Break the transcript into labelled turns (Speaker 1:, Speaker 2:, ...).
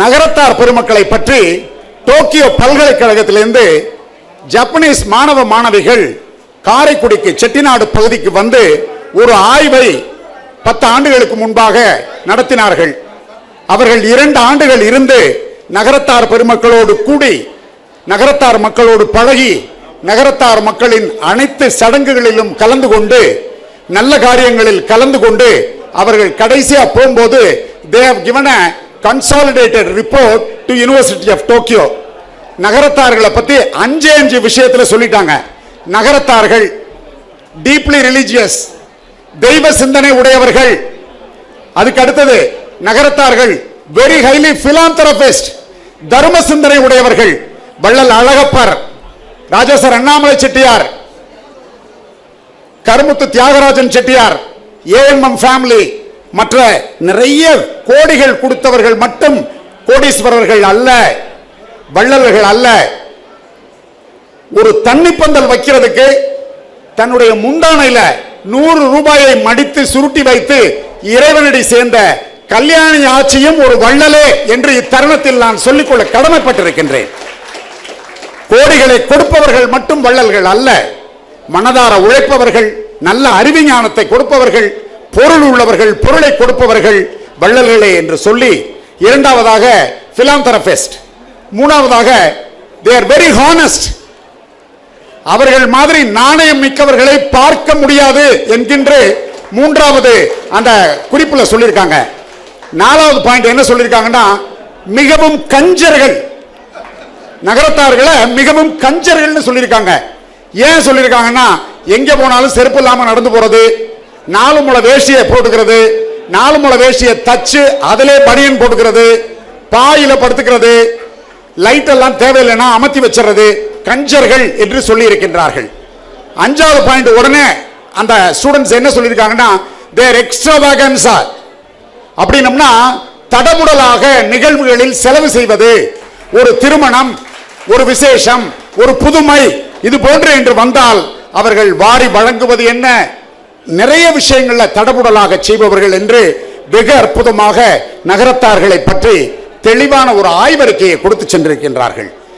Speaker 1: நகரத்தார் பெருமக்களை பற்றி Tokyo பல்கலைக்கழகத்திலிருந்து Japanese மாணவ மாணவிகள் காரைக்குடிக்கு செட்டிநாடு பகுதிக்கு வந்து ஒரு ஆய்வை பத்து ஆண்டுகளுக்கு முன்பாக நடத்தினார்கள். அவர்கள் இரண்டு ஆண்டுகள் இருந்து நகரத்தார் பெருமக்களோடு கூடி நகரத்தார் மக்களோடு பழகி நகரத்தார் மக்களின் அனைத்து சடங்குகளிலும் கலந்து கொண்டு நல்ல காரியங்களில் கலந்து கொண்டு அவர்கள் கடைசியா போகும்போது they've given consolidated report to university of Tokyo நகரத்தார்களை பற்றி அஞ்சு அஞ்சு விஷயத்தில் சொல்லிட்டாங்க. நகரத்தார்கள் டீப்லி ரிலிஜியஸ் தெய்வ சிந்தனை உடையவர்கள். அதுக்கு அடுத்தது நகரத்தார்கள் வெரி ஹைலி பிலாந்தரபிஸ்ட் தர்ம சிந்தனை உடையவர்கள். வள்ளல் அழகப்பர் ராஜேஸ்வர் அண்ணாமலை செட்டியார் கருமுத்து தியாகராஜன் செட்டியார் ஏஎம்எம் ஃபேமிலி மற்ற நிறைய கோடிகள் கொடுத்தவர்கள் மட்டும் கோடீஸ்வரர்கள் அல்ல வள்ளல்கள் அல்ல. ஒரு தண்ணிப்பந்தல் வைக்கிறதுக்கு தன்னுடைய முந்தானையில நூறு ரூபாயை மடித்து சுருட்டி வைத்து இறைவனடி சேர்ந்த கல்யாணி ஆட்சியும் ஒரு வள்ளலே என்று இத்தருணத்தில் நான் சொல்லிக்கொள்ள கடமைப்பட்டிருக்கின்றேன். கோடிகளை கொடுப்பவர்கள் மட்டும் வள்ளல்கள் அல்ல மனதார உழைப்பவர்கள் நல்ல அறிவிஞானத்தை கொடுப்பவர்கள் பொருள் உள்ளவர்கள் பொருளை கொடுப்பவர்கள் வள்ளல்களே என்று சொல்லி இரண்டாவதாக பிலாந்தரபிஸ்ட் மூணாவதாக தே ஆர் வெரி ஹானஸ்ட் அவர்கள் மாதிரி நாணயம் மிக்கவர்களை பார்க்க முடியாது என்கின்ற மூன்றாவது அந்த குறிப்பில் சொல்லியிருக்காங்க. நாலாவது பாயிண்ட் என்ன சொல்லியிருக்காங்கன்னா மிகவும் கஞ்சர்கள் நகரத்தார்களை மிகவும் கஞ்சர்கள்னு சொல்லியிருக்காங்க. ஏன் சொல்லியிருக்காங்கன்னா எங்கே போனாலும் செருப்பு இல்லாமல் நடந்து போறது நாலு முளை வேஷ்டியை போட்டுக்கிறது நாலு முளை வேஷ்டியை தச்சு அதிலே பனியன் போட்டுக்கிறது பாயில படுத்துக்கிறது லைட் எல்லாம் தேவையில்லைன்னா அமர்த்தி வச்சிடுறது கஞ்சர்கள் என்று சொல்லி இருக்கின்றார்கள் அஞ்சாவது பாயிண்ட் உடனே அந்த ஸ்டூடெண்ட்ஸ் என்ன சொல்லியிருக்காங்கன்னா தேர் எக்ஸ்ட்ரா அப்படின்னம்னா தடமுடலாக நிகழ்வுகளில் செலவு செய்வது ஒரு திருமணம் ஒரு விசேஷம் ஒரு புதுமை இது போன்று என்று வந்தால் அவர்கள் வாரி வழங்குவது என்ன? நிறைய விஷயங்களில் தடபுடலாக செய்பவர்கள் என்று வெகு அற்புதமாக நகரத்தார்களை பற்றி தெளிவான ஒரு ஆய்வறிக்கையை கொடுத்து சென்றிருக்கின்றார்கள்.